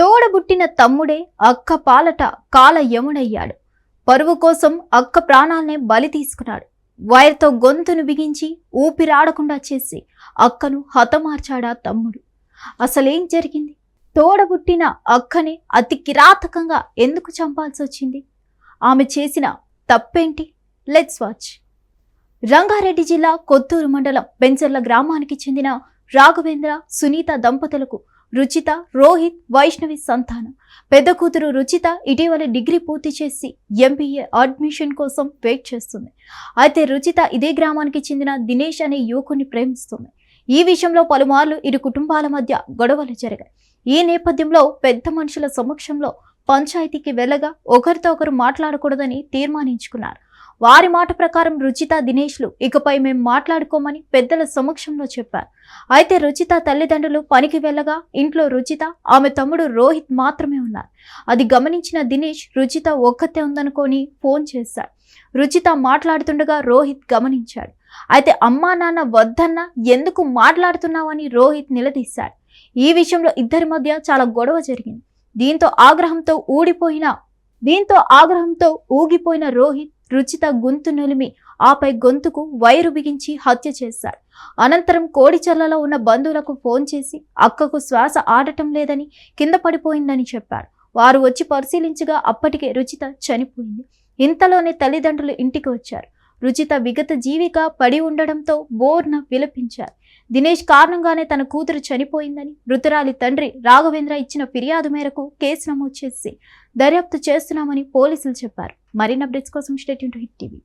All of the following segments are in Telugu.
తోడబుట్టిన తమ్ముడే అక్క పాలట కాల యముడయ్యాడు. పరువు కోసం అక్క ప్రాణాలనే బలి తీసుకున్నాడు. వైర్తో గొంతును బిగించి ఊపిరాడకుండా చేసి అక్కను హతమార్చాడా తమ్ముడు. అసలేం జరిగింది? తోడబుట్టిన అక్కని అతి కిరాతకంగా ఎందుకు చంపాల్సి వచ్చింది ఆమె చేసిన తప్పేంటి? లెట్స్ వాచ్ రంగారెడ్డి జిల్లా కొత్తూరు మండలం బెంచర్ల గ్రామానికి చెందిన రాఘవేంద్ర సునీత దంపతులకు రుచిత రోహిత్ వైష్ణవి సంతానం. పెద్ద కూతురు రుచిత ఇటీవల డిగ్రీ పూర్తి చేసి ఎంబీఏ అడ్మిషన్ కోసం వెయిట్ చేస్తుంది. అయితే రుచిత ఇదే గ్రామానికి చెందిన దినేష్ అనే యువకుని ప్రేమిస్తుంది. ఈ విషయంలో పలుమార్లు ఇరు కుటుంబాల మధ్య గొడవలు జరిగాయి. ఈ నేపథ్యంలో పెద్ద మనుషుల సమక్షంలో పంచాయతీకి వెళ్ళగా ఒకరితో ఒకరు మాట్లాడకూడదని తీర్మానించుకున్నారు. వారి మాట ప్రకారం రుచిత దినేష్లు. ఇకపై మేము మాట్లాడుకోమని పెద్దల సమక్షంలో చెప్పారు. అయితే రుచిత తల్లిదండ్రులు పనికి వెళ్ళగా ఇంట్లో రుచిత ఆమె తమ్ముడు రోహిత్ మాత్రమే ఉన్నారు. అది గమనించిన దినేష్ రుచిత ఒక్కతే ఉందనుకొని ఫోన్ చేశాడు రుచిత మాట్లాడుతుండగా రోహిత్ గమనించాడు. అయితే అమ్మా నాన్న వద్దన్న ఎందుకు మాట్లాడుతున్నావని రోహిత్ నిలదీశాడు. ఈ విషయంలో ఇద్దరి మధ్య చాలా గొడవ జరిగింది. దీంతో ఆగ్రహంతో ఊడిపోయిన దీంతో ఆగ్రహంతో ఊగిపోయిన రోహిత్ రుచిత గొంతు నులిమి ఆపై గొంతుకు వైరు బిగించి హత్య చేశాడు. అనంతరం కోడిచర్లలో ఉన్న బంధువులకు ఫోన్ చేసి అక్కకు శ్వాస ఆడటం లేదని కింద పడిపోయిందని చెప్పాడు వారు వచ్చి పరిశీలించగా అప్పటికే రుచిత చనిపోయింది. ఇంతలోనే తల్లిదండ్రులు ఇంటికి వచ్చారు. రుచిత విగత జీవిక పడి ఉండడంతో బోర్న విలపించారు. దినేష్ కారణంగానే తన కూతురు చనిపోయిందని మృతురాలి తండ్రి రాఘవేంద్ర ఇచ్చిన ఫిర్యాదు మేరకు కేసు నమోదు చేసి దర్యాప్తు చేస్తున్నామని పోలీసులు చెప్పారు. మరిన్ని అప్డేట్స్ కోసం state Hit TV.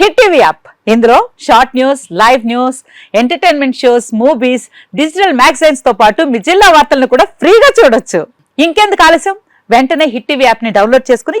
Hit TV app. ఇందులో short news live news entertainment shows movies digital మ్యాగజైన్స్తో పాటు మీ జిల్లా వార్తలను కూడా ఫ్రీగా చూడొచ్చు. ఇంకెందుకు ఆలస్యం? వెంటనే హిట్ టీవీ యాప్ని డౌన్లోడ్ చేసుకుని